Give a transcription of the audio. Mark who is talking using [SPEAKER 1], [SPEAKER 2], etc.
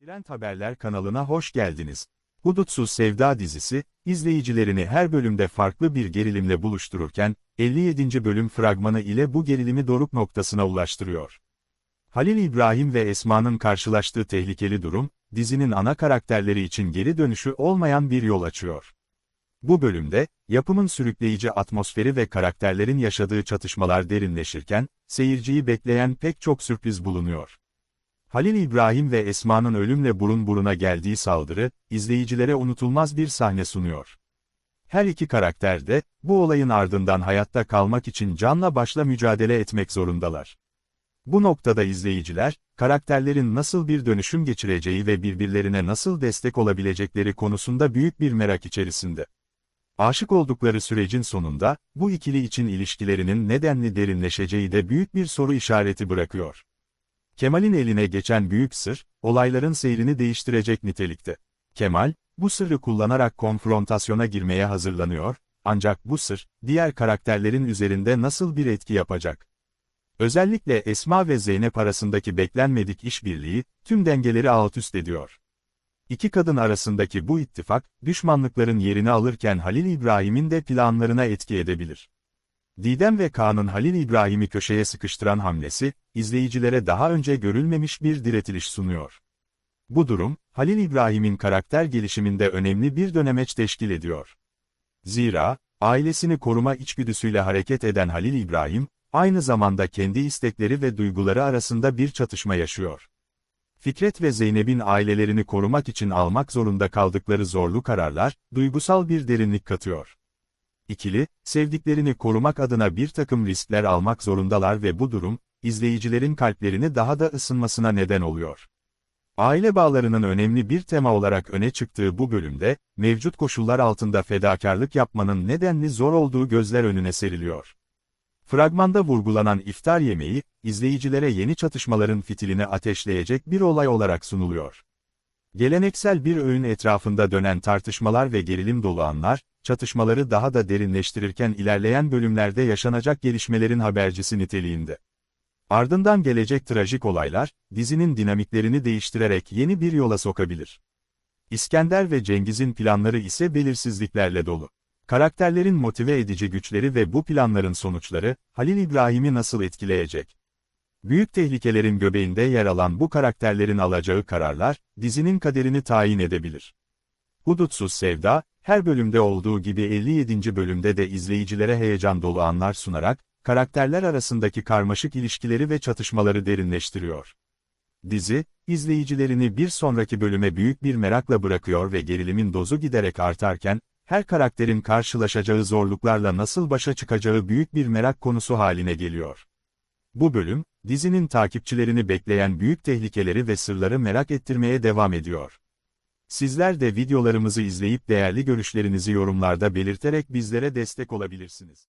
[SPEAKER 1] Trend Haberler kanalına hoş geldiniz. Hudutsuz Sevda dizisi, izleyicilerini her bölümde farklı bir gerilimle buluştururken, 57. bölüm fragmanı ile bu gerilimi doruk noktasına ulaştırıyor. Halil İbrahim ve Esma'nın karşılaştığı tehlikeli durum, dizinin ana karakterleri için geri dönüşü olmayan bir yol açıyor. Bu bölümde, yapımın sürükleyici atmosferi ve karakterlerin yaşadığı çatışmalar derinleşirken, seyirciyi bekleyen pek çok sürpriz bulunuyor. Halil İbrahim ve Esma'nın ölümle burun buruna geldiği saldırı, izleyicilere unutulmaz bir sahne sunuyor. Her iki karakter de, bu olayın ardından hayatta kalmak için canla başla mücadele etmek zorundalar. Bu noktada izleyiciler, karakterlerin nasıl bir dönüşüm geçireceği ve birbirlerine nasıl destek olabilecekleri konusunda büyük bir merak içerisinde. Aşık oldukları sürecin sonunda, bu ikili için ilişkilerinin nedenli derinleşeceği de büyük bir soru işareti bırakıyor. Kemal'in eline geçen büyük sır, olayların seyrini değiştirecek nitelikte. Kemal, bu sırrı kullanarak konfrontasyona girmeye hazırlanıyor, ancak bu sır, diğer karakterlerin üzerinde nasıl bir etki yapacak? Özellikle Esma ve Zeynep arasındaki beklenmedik işbirliği, tüm dengeleri alt-üst ediyor. İki kadın arasındaki bu ittifak, düşmanlıkların yerini alırken Halil İbrahim'in de planlarına etki edebilir. Didem ve Kaan'ın Halil İbrahim'i köşeye sıkıştıran hamlesi, izleyicilere daha önce görülmemiş bir diretiliş sunuyor. Bu durum, Halil İbrahim'in karakter gelişiminde önemli bir dönemeç teşkil ediyor. Zira, ailesini koruma içgüdüsüyle hareket eden Halil İbrahim, aynı zamanda kendi istekleri ve duyguları arasında bir çatışma yaşıyor. Fikret ve Zeynep'in ailelerini korumak için almak zorunda kaldıkları zorlu kararlar, duygusal bir derinlik katıyor. İkili, sevdiklerini korumak adına bir takım riskler almak zorundalar ve bu durum, izleyicilerin kalplerini daha da ısınmasına neden oluyor. Aile bağlarının önemli bir tema olarak öne çıktığı bu bölümde, mevcut koşullar altında fedakarlık yapmanın nedenli zor olduğu gözler önüne seriliyor. Fragmanda vurgulanan iftar yemeği, izleyicilere yeni çatışmaların fitilini ateşleyecek bir olay olarak sunuluyor. Geleneksel bir öğün etrafında dönen tartışmalar ve gerilim dolu anlar, çatışmaları daha da derinleştirirken ilerleyen bölümlerde yaşanacak gelişmelerin habercisi niteliğinde. Ardından gelecek trajik olaylar, dizinin dinamiklerini değiştirerek yeni bir yola sokabilir. İskender ve Cengiz'in planları ise belirsizliklerle dolu. Karakterlerin motive edici güçleri ve bu planların sonuçları, Halil İbrahim'i nasıl etkileyecek? Büyük tehlikelerin göbeğinde yer alan bu karakterlerin alacağı kararlar, dizinin kaderini tayin edebilir. Hudutsuz Sevda, her bölümde olduğu gibi 57. bölümde de izleyicilere heyecan dolu anlar sunarak, karakterler arasındaki karmaşık ilişkileri ve çatışmaları derinleştiriyor. Dizi, izleyicilerini bir sonraki bölüme büyük bir merakla bırakıyor ve gerilimin dozu giderek artarken, her karakterin karşılaşacağı zorluklarla nasıl başa çıkacağı büyük bir merak konusu haline geliyor. Bu bölüm, dizinin takipçilerini bekleyen büyük tehlikeleri ve sırları merak ettirmeye devam ediyor. Sizler de videolarımızı izleyip değerli görüşlerinizi yorumlarda belirterek bizlere destek olabilirsiniz.